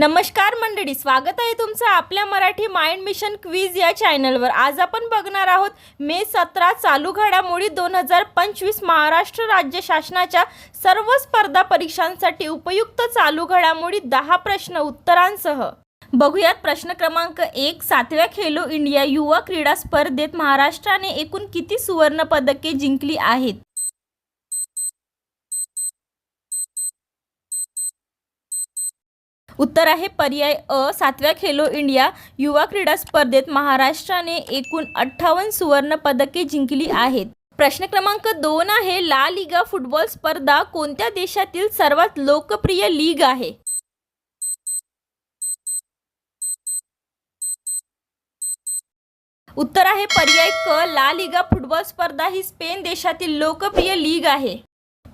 नमस्कार मंडळी स्वागत आहे तुमचं आपल्या मराठी माइंड मिशन क्वीज या चॅनलवर. आज आपण बघणार आहोत मे सतरा चालू घडामोडी दोन हजार पंचवीस महाराष्ट्र राज्य शासनाच्या सर्व स्पर्धा परीक्षांसाठी उपयुक्त चालू घडामोडी दहा प्रश्न उत्तरांसह. बघूयात प्रश्न क्रमांक एक सातव्या खेलो इंडिया युवा क्रीडा स्पर्धेत महाराष्ट्राने एकूण किती सुवर्णपदके जिंकली आहेत? उत्तर आहे पर्याय अ सातव्या खेलो इंडिया युवा क्रीडा स्पर्धेत महाराष्ट्राने एकूण अठ्ठावन्न सुवर्ण पदके जिंकली आहेत. प्रश्न क्रमांक दोन आहे ला लिगा फुटबॉल स्पर्धा कोणत्या देशातील सर्वात लोकप्रिय लीग आहे? उत्तर आहे पर्याय क ला लिगा फुटबॉल स्पर्धा ही स्पेन देशातील लोकप्रिय लीग आहे.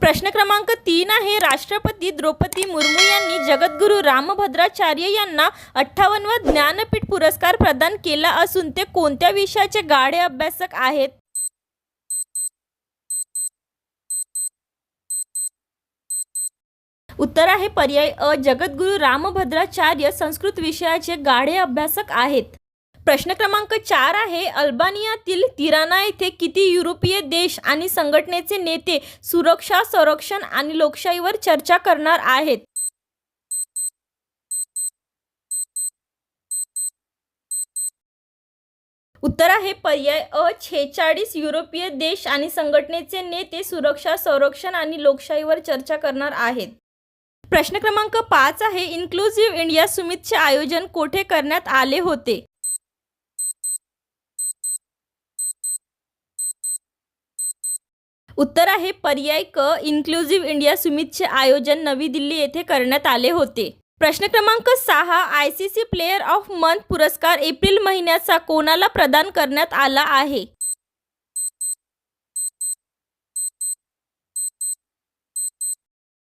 प्रश्न क्रमांक तीन आहे. राष्ट्रपती द्रौपदी मुर्मू यांनी जगद्गुरू रामभद्राचार्य यांना अठ्ठावन्नवा ज्ञानपीठ पुरस्कार प्रदान केला असून ते कोणत्या विषयाचे गाढे अभ्यासक आहेत? उत्तर आहे पर्याय अ. जगद्गुरू रामभद्राचार्य संस्कृत विषयाचे गाढे अभ्यासक आहेत. प्रश्न क्रमांक चार आहे अल्बानियातील तिराना येथे किती युरोपीय देश आणि संघटनेचे नेते सुरक्षा संरक्षण आणि लोकशाहीवर चर्चा करणार आहेत? उत्तर आहे पर्याय अ छेचाळीस युरोपीय देश आणि संघटनेचे नेते सुरक्षा संरक्षण आणि लोकशाहीवर चर्चा करणार आहेत. प्रश्न क्रमांक पाच आहे इन्क्लुझिव्ह इंडिया सुमितचे आयोजन कोठे करण्यात आले होते? उत्तर आहे पर्याय क इन्क्लुझिव्ह इंडिया सुमितचे आयोजन नवी दिल्ली येथे करण्यात आले होते. प्रश्न क्रमांक सहा I C C player of month पुरस्कार एप्रिल महिन्याचा कोणाला प्रदान करण्यात आला आहे?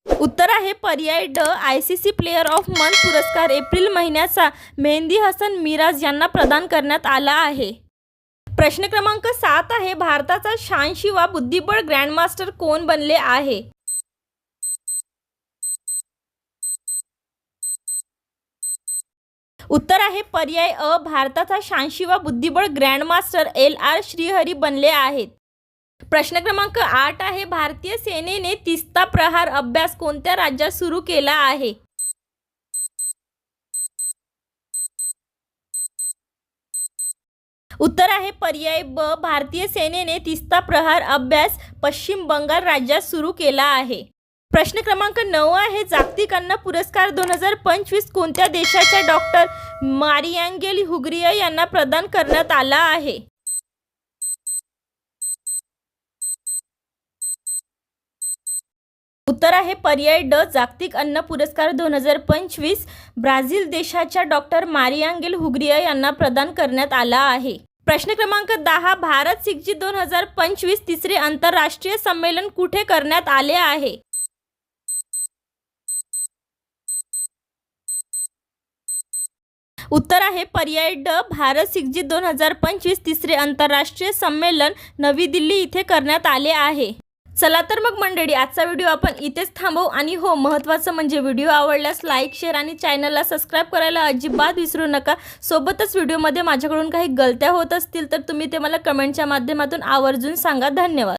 उत्तर आहे पर्याय ड I C C player of month पुरस्कार एप्रिल महिन्याचा मेहंदी हसन मिराज यांना प्रदान करण्यात आला आहे. प्रश्न क्रमांक सात आहे. भारताचा शहाऐंशीवा बुद्धिबळ ग्रँडमास्टर कोण बनले आहे? उत्तर आहे पर्याय अ. भारताचा शहाऐंशीवा बुद्धिबळ ग्रँडमास्टर एल. आर. श्रीहरी बनले आहेत. प्रश्न क्रमांक आठ आहे. भारतीय सेनेने तिस्ता प्रहार अभ्यास कोणत्या राज्यात सुरू केला आहे? उत्तर आहे पर्याय ब भारतीय सेनेने तिस्ता प्रहार अभ्यास पश्चिम बंगाल राज्यात सुरू केला आहे. प्रश्न क्रमांक नऊ आहे जागतिक अन्न पुरस्कार दोन हजार पंचवीस कोणत्या देशाच्या डॉक्टर मारियांगेल हुग्रिया यांना प्रदान करण्यात आला आहे? उत्तर आहे पर्याय ड जागतिक अन्न पुरस्कार दोन हजार पंचवीस ब्राझील देशाच्या डॉक्टर मारियांगेल हुग्रिया यांना प्रदान करण्यात आला आहे. प्रश्न क्रमांक दहा भारत सिक्जी दोन हजार पंचवीस तिसरे आंतरराष्ट्रीय संमेलन कुठे करण्यात आले आहे? उत्तर आहे पर्याय ड भारत सिक्जी दोन हजार पंचवीस तिसरे आंतरराष्ट्रीय संमेलन नवी दिल्ली इथे करण्यात आले आहे. चला तर मग मंडळी आजचा व्हिडिओ आपण इथेच थांबवू. आणि हो महत्त्वाचं म्हणजे व्हिडिओ आवडल्यास लाईक शेअर आणि चॅनलला सबस्क्राईब करायला अजिबात विसरू नका. सोबतच व्हिडिओमध्ये माझ्याकडून काही गलत्या होत असतील तर तुम्ही ते मला कमेंटच्या माध्यमातून आवर्जून सांगा. धन्यवाद.